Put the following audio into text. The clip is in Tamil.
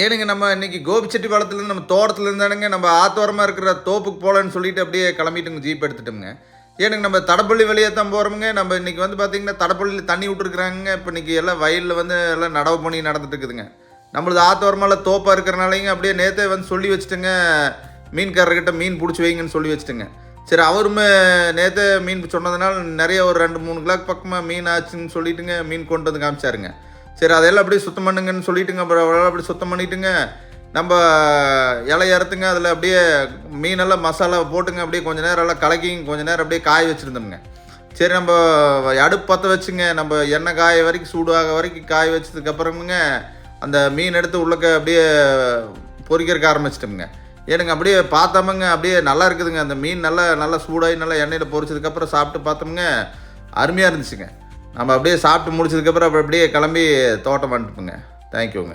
ஏனுங்க நம்ம இன்னைக்கு கோபிச்செட்டிப்பாளத்துலேருந்து நம்ம தோட்டத்துலேருந்து தானுங்க நம்ம ஆத்தோரமாக இருக்கிற தோப்புக்கு போகலான்னு சொல்லிட்டு அப்படியே கிளம்பிட்டுங்க ஜீப் எடுத்துட்டோம்ங்க. ஏனுங்க நம்ம தடப்பள்ளி வெளியே தான் போகிறோமுங்க நம்ம இன்னைக்கு வந்து பார்த்திங்கன்னா தடப்பள்ளியில் தண்ணி விட்டுருக்குறாங்க. இப்போ இன்றைக்கி எல்லாம் வயலில் வந்து எல்லாம் நடவு பண்ணி நடந்துட்டு இருக்குதுங்க. நம்மளது ஆத்தோரமால தோப்பாக இருக்கிறனாலைங்க அப்படியே நேற்றே வந்து சொல்லி வச்சுட்டுங்க மீன்காரர்கிட்ட மீன் பிடிச்சி வைங்கன்னு சொல்லி வச்சுட்டுங்க. சரி அவருமே நேற்று மீன் சொன்னதுனால நிறைய ஒரு ரெண்டு மூணு கிளாக் பக்கமாக மீன் ஆச்சுன்னு சொல்லிட்டுங்க மீன் கொண்டு வந்து காமிச்சாருங்க. சரி அதெல்லாம் அப்படியே சுத்தம் பண்ணுங்கன்னு சொல்லிட்டுங்க அப்புறம் அதெல்லாம் அப்படியே சுத்தம் பண்ணிட்டுங்க. நம்ம இலை இறத்துங்க அதில் அப்படியே மீனெல்லாம் மசாலா போட்டுங்க அப்படியே கொஞ்ச நேரம் எல்லாம் கலக்கிங்க கொஞ்ச நேரம் அப்படியே காய வச்சுருந்தோம்ங்க சரி நம்ம அடுப்பு பற்ற வச்சுங்க. நம்ம எண்ணெய் காய வரைக்கும் சூடாக வரைக்கும் காய வச்சதுக்கப்புறமுங்க அந்த மீன் எடுத்து உள்ளக்க அப்படியே பொறிக்கிறக்க ஆரம்பிச்சிட்டோம்ங்க. ஏனுங்க அப்படியே பார்த்தோமுங்க அப்படியே நல்லா இருக்குதுங்க. அந்த மீன் நல்லா நல்லா சூடாகி நல்லா எண்ணெயில் பொறிச்சதுக்கப்புறம் சாப்பிட்டு பார்த்தோமுங்க அருமையாக இருந்துச்சுங்க. நம்ம அப்படியே சாப்பிட்டு முடிச்சதுக்கப்புறம் அப்புறம் அப்படியே கிளம்பி தோட்டம் வந்துட்டுங்க தேங்க்யூங்க